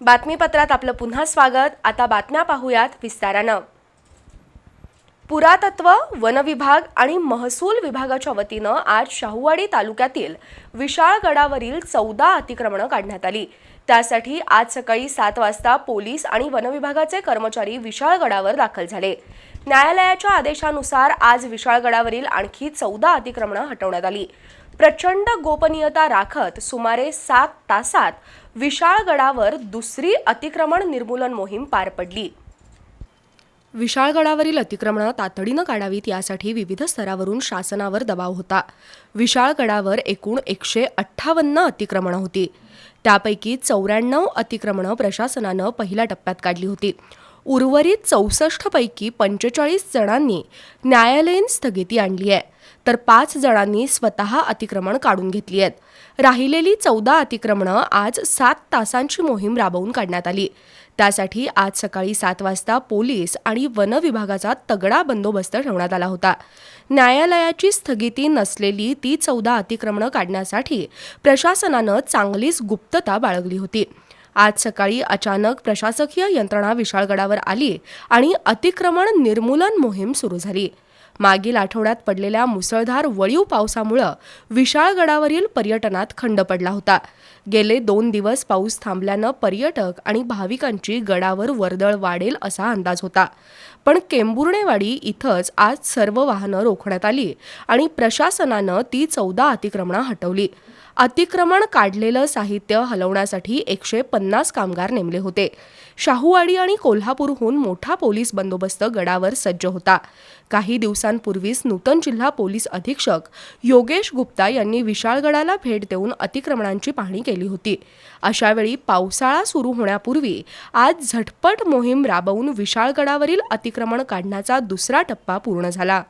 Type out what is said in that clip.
बातमीपत्रात आपलं पुन्हा स्वागत. आता बातम्या पाहूयात विस्तारानं. पुरातत्व वनविभाग आणि महसूल विभागाच्या वतीनं आज शाहूवाडी तालुक्यातील विशाळगडावरील चौदा अतिक्रमणं काढण्यात आली. त्यासाठी आज सकाळी सात वाजता पोलीस आणि वनविभागाचे कर्मचारी विशाळगडावर दाखल झाले. न्यायालयाच्या आदेशानुसार आज विशाळगडावरील आणखी चौदा अतिक्रमणं हटवण्यात आली. प्रचंड गोपनीयता राखत सुमारे सात तासात विशाळगडावर दुसरी अतिक्रमण निर्मूलन मोहीम पार पडली. विशाळगडावरील अतिक्रमणं तातडीनं काढावीत यासाठी विविध स्तरावरून शासनावर दबाव होता. विशाळगडावर एकूण एकशे अठ्ठावन्न अतिक्रमणं होती. त्यापैकी चौऱ्याण्णव अतिक्रमणं प्रशासनानं पहिल्या टप्प्यात काढली होती. उर्वरित चौसष्टपैकी पंचेचाळीस जणांनी न्यायालयीन स्थगिती आणली आहे. तर पाच जणांनी स्वतः अतिक्रमण काढून घेतली आहेत. राहिलेली चौदा अतिक्रमणं आज सात तासांची मोहीम राबवून काढण्यात आली. त्यासाठी आज सकाळी सात वाजता पोलीस आणि वन विभागाचा तगडा बंदोबस्त ठेवण्यात आला होता. न्यायालयाची स्थगिती नसलेली ती चौदा अतिक्रमणं काढण्यासाठी प्रशासनानं चांगलीच गुप्तता बाळगली होती. आज सकाळी अचानक प्रशासकीय यंत्रणा विशाळगडावर आली आणि अतिक्रमण निर्मूलन मोहीम सुरू झाली. मागील आठवड्यात पडलेल्या मुसळधार वळीव पावसामुळं विशाळगडावरील पर्यटनात खंड पडला होता. गेले दोन दिवस पाऊस थांबल्यानं पर्यटक आणि भाविकांची गडावर वर्दळ वाढेल असा अंदाज होता. पण केंबुर्णेवाडी इथंच आज सर्व वाहनं रोखण्यात आली आणि प्रशासनानं ती चौदा अतिक्रमणं हटवली. अतिक्रमण काढलेलं साहित्य हलवण्यासाठी एकशे पन्नास कामगार नेमले होते. शाहूवाडी आणि कोल्हापूरहून मोठा पोलीस बंदोबस्त गडावर सज्ज होता. काही दिवसांपूर्वीच नूतन जिल्हा पोलीस अधीक्षक योगेश गुप्ता यांनी विशाळगडाला भेट देऊन अतिक्रमणांची पाहणी केली होती. अशावेळी पावसाळा सुरू होण्यापूर्वी आज झटपट मोहीम राबवून विशाळगडावरील अतिक्रमण काढण्याचा दुसरा टप्पा पूर्ण झाला.